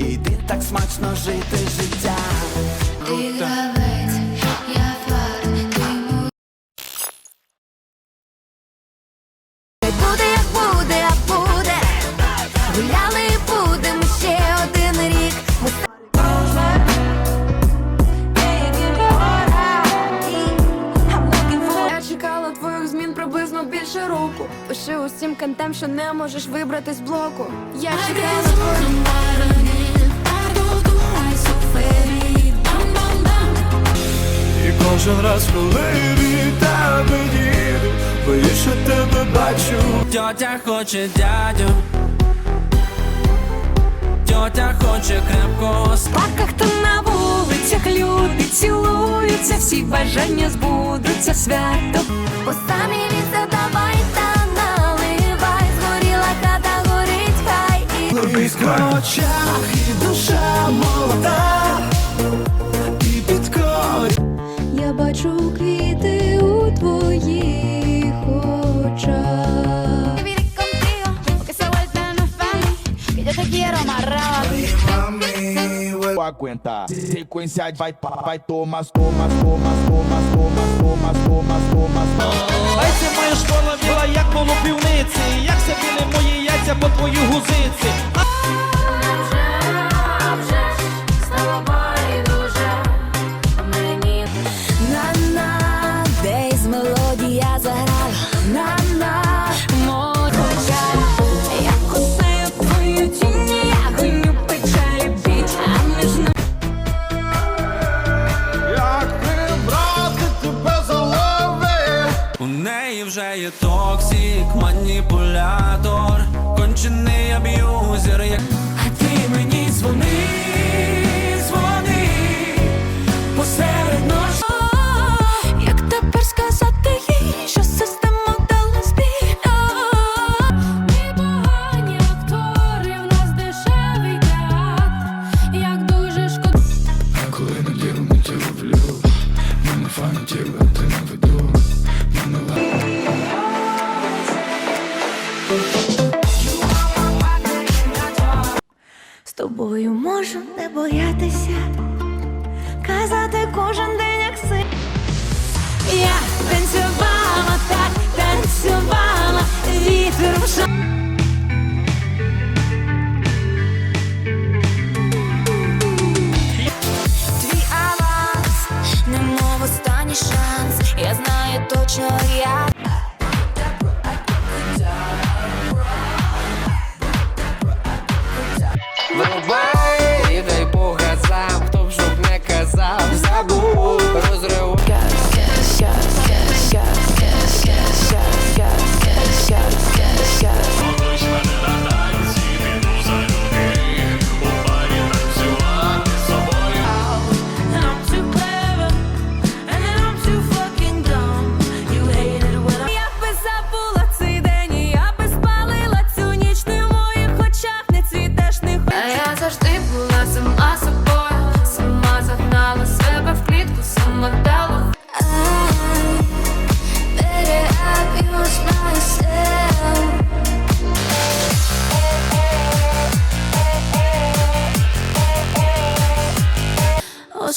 Іди так смачно жити життя. Ти гравець, я фарт, ти му- Буде, як буде, а буде. Гуляли будемо ще один рік. Я чекала твоїх змін приблизно більше року. Пиши усім контем, що не можеш вибрати з блоку. Я чекала твоїх кожен раз, коли від тебе їду, боюсь, що тебе бачу. Тьотя хоче дядю. Тьотя хоче крепкого В парках та на вулицях люди цілуються, всі бажання збудуться свято. По самі ліса давай та наливай. Згоріла хата, горить хай і В очах і душа молода, бачу квіти у твоїх очах. Vivir contigo, porque se vuelve no es fácil. Que yo te quiero amarrado. aguentar. Sequência vai, vai, tomas, tomas, tomas, tomas, tomas, tomas, tomas, tomas. Ай, це моя школа біла, як коло півниці. Як це біли мої яйця по твою гузиці. Токсик, маніпулятор, тобою можу не боятися. Казати кожен день, як си. Я танцювала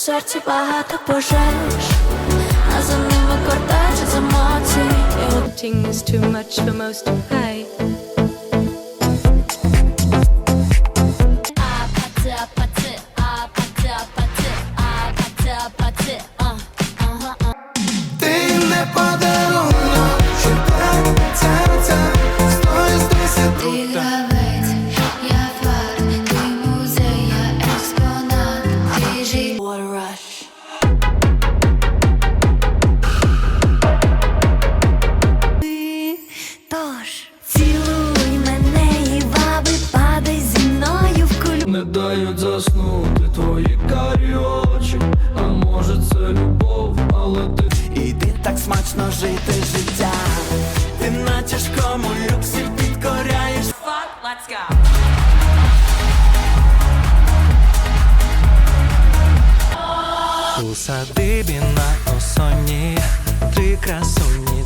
серці багато пожеж, а за ними кортежі з емоцій. Ting is too much for most to смачно жити життя. Ти на тяжкому люксі підкоряєш. Let's go. У садибі на осоні три красуні